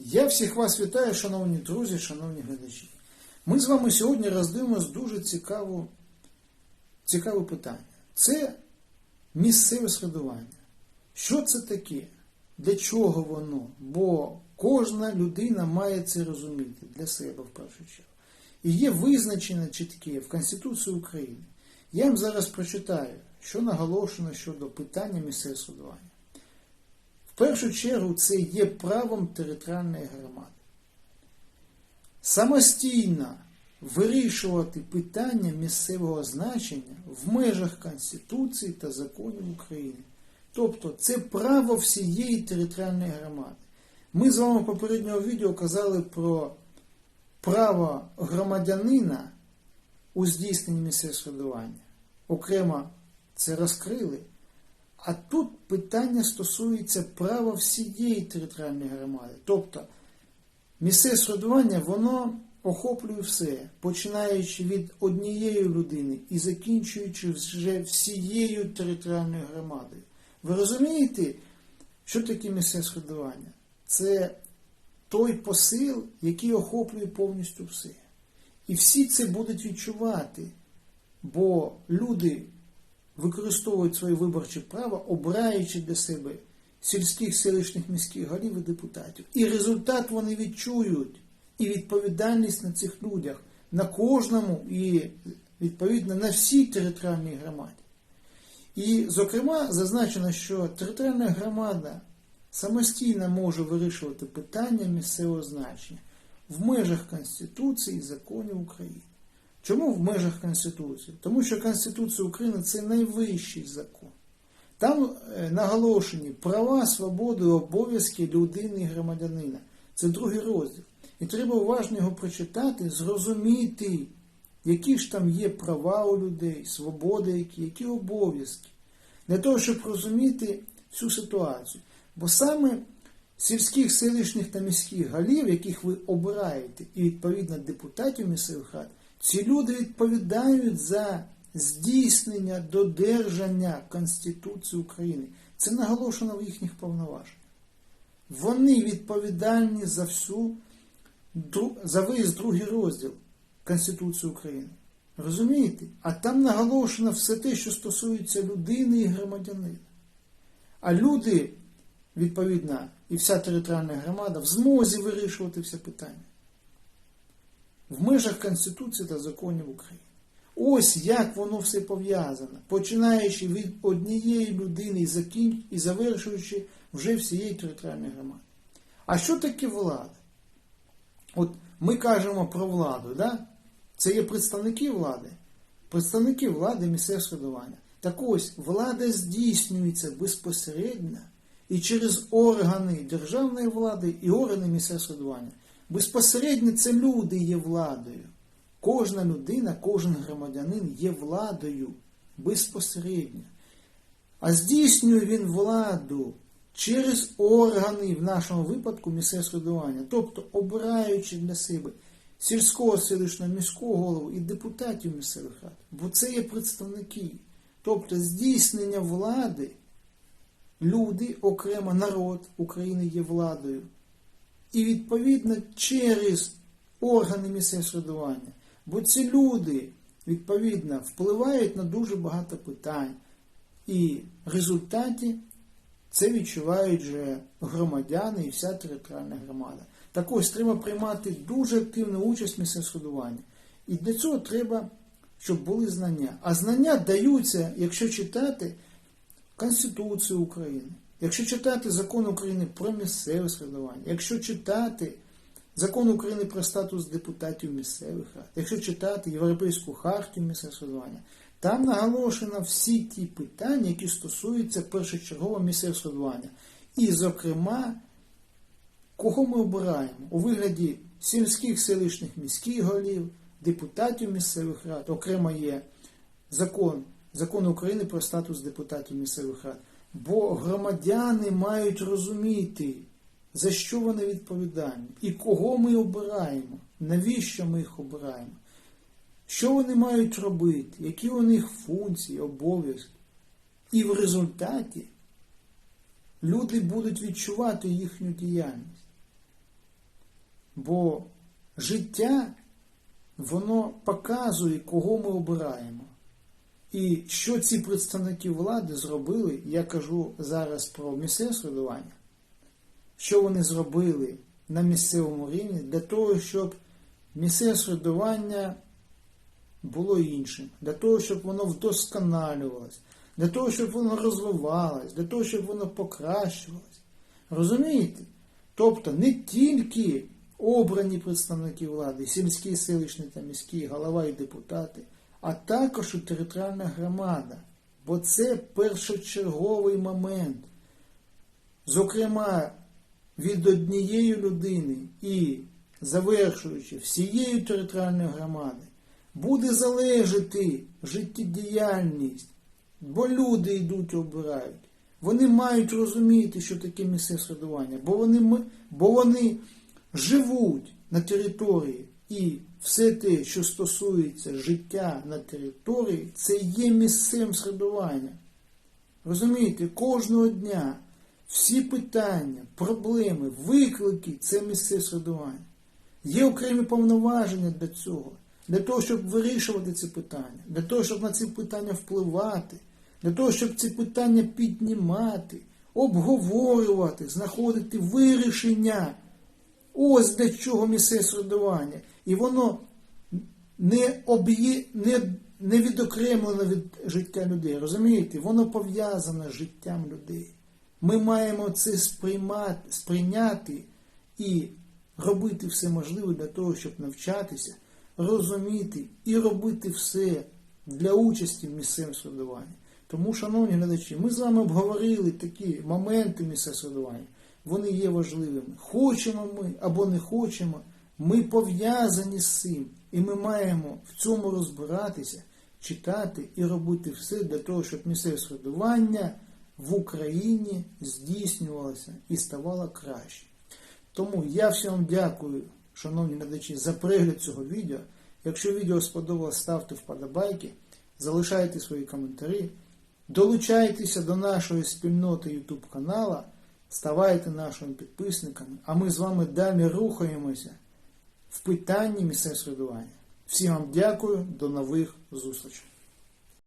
Я всіх вас вітаю, шановні друзі, шановні глядачі. Ми з вами сьогодні роздивимось дуже цікаву, цікаве питання. Це місцеве середування. Що це таке? Для чого воно? Бо кожна людина має це розуміти для себе в першу чергу. І є визначення чітке в Конституції України. Я вам зараз прочитаю, що наголошено щодо питання місцевого середування. Першу чергу це є правом територіальної громади. Самостійно вирішувати питання місцевого значення в межах Конституції та законів України. Тобто це право всієї територіальної громади. Ми з вами в попереднього відео казали про право громадянина у здійсненні місцевого. Окремо це розкрили. А тут питання стосується права всієї територіальної громади. Тобто місцеве самоврядування, воно охоплює все, починаючи від однієї людини і закінчуючи вже всією територіальною громадою. Ви розумієте, що таке місцеве самоврядування? Це той посил, який охоплює повністю все. І всі це будуть відчувати, бо люди використовують своє виборче право, обираючи для себе сільських, селищних, міських голів і депутатів. І результат вони відчують. І відповідальність на цих людях, на кожному і, відповідно, на всій територіальній громаді. І, зокрема, зазначено, що територіальна громада самостійно може вирішувати питання місцевого значення в межах Конституції і законів України. Чому в межах Конституції? Тому що Конституція України це найвищий закон. Там наголошені права, свободи, обов'язки людини і громадянина. Це другий розділ. І треба уважно його прочитати, зрозуміти, які ж там є права у людей, свободи, які, які обов'язки. Для того, щоб розуміти всю ситуацію. Бо саме сільських, селищних та міських голів, яких ви обираєте, і відповідно депутатів місцевих рад, ці люди відповідають за здійснення додержання Конституції України. Це наголошено в їхніх повноваженнях. Вони відповідальні за всю за весь другий розділ Конституції України. Розумієте? А там наголошено все те, що стосується людини і громадянина. А люди, відповідно, і вся територіальна громада в змозі вирішувати все питання в межах Конституції та законів України. Ось як воно все пов'язано, починаючи від однієї людини і, завершуючи вже всієї територіальної громади. А що таке влада? От ми кажемо про владу, да? це є представники влади, представники влади місцевого самоврядування. Так ось влада здійснюється безпосередньо і через органи державної влади і органи місцевого самоврядування. Безпосередньо це люди є владою. Кожна людина, кожен громадянин є владою безпосередньо. А здійснює він владу через органи, в нашому випадку, місцевого самоврядування, тобто обираючи для себе сільського, селищного, міського голову і депутатів місцевих рад. Бо це є представники. Тобто здійснення влади, люди, окремо народ України є владою. І відповідно через органи місцевого самоврядування. Бо ці люди, відповідно, впливають на дуже багато питань. І в результаті це відчувають вже громадяни і вся територіальна громада. Так ось треба приймати дуже активну участь в місцевому самоврядуванні. І для цього треба, щоб були знання. А знання даються, якщо читати Конституцію України, якщо читати закон України про місцеве самоврядування, якщо читати закон України про статус депутатів місцевих рад, якщо читати Європейську хартію місцевого самоврядування, там наголошено всі ті питання, які стосуються першочергового місцевого самоврядування. І, зокрема, кого ми обираємо у вигляді сільських селищних міських голів, депутатів місцевих рад, окремо є закон, закон України про статус депутатів місцевих рад. Бо громадяни мають розуміти, за що вони відповідальні і кого ми обираємо, навіщо ми їх обираємо. Що вони мають робити, які у них функції, обов'язки. І в результаті люди будуть відчувати їхню діяльність. Бо життя, воно показує, кого ми обираємо. І що ці представники влади зробили, я кажу зараз про місцеве самоврядування, що вони зробили на місцевому рівні для того, щоб місцеве самоврядування було іншим, для того, щоб воно вдосконалювалось, для того, щоб воно розвивалось, для того, щоб воно покращувалось. Розумієте? Тобто не тільки обрані представники влади, сільські, селищні та міські, голова і депутати, а також і територіальна громада. Бо це першочерговий момент. Зокрема, від однієї людини і завершуючи всією територіальною громади, буде залежати життєдіяльність, бо люди йдуть і обирають. Вони мають розуміти, що таке місцеве самоврядування, бо вони, бо вони живуть на території і все те, що стосується життя на території, це є місцевим середуванням. Розумієте, кожного дня всі питання, проблеми, виклики це місцеве середування. Є окремі повноваження для цього, для того, щоб вирішувати ці питання, для того, щоб на ці питання впливати, для того, щоб ці питання піднімати, обговорювати, знаходити вирішення. Ось для чого місцеве середування. І воно не, об'є, не, не відокремлено від життя людей. Розумієте? Воно пов'язане з життям людей. Ми маємо це сприймати, сприйняти і робити все можливе для того, щоб навчатися, розуміти і робити все для участі в місцевому самоврядуванні. Тому, шановні глядачі, ми з вами обговорили такі моменти місцевого самоврядування. Вони є важливими. Хочемо ми або не хочемо, ми пов'язані з цим. І ми маємо в цьому розбиратися, читати і робити все для того, щоб місцеве самоврядування в Україні здійснювалося і ставало краще. Тому я всім дякую, шановні глядачі, за перегляд цього відео. Якщо відео сподобалось, ставте вподобайки, залишайте свої коментарі, долучайтеся до нашої спільноти YouTube канала, ставайте нашими підписниками, а ми з вами далі рухаємося в питанні місцевого середування. Всім вам дякую, до нових зустрічей.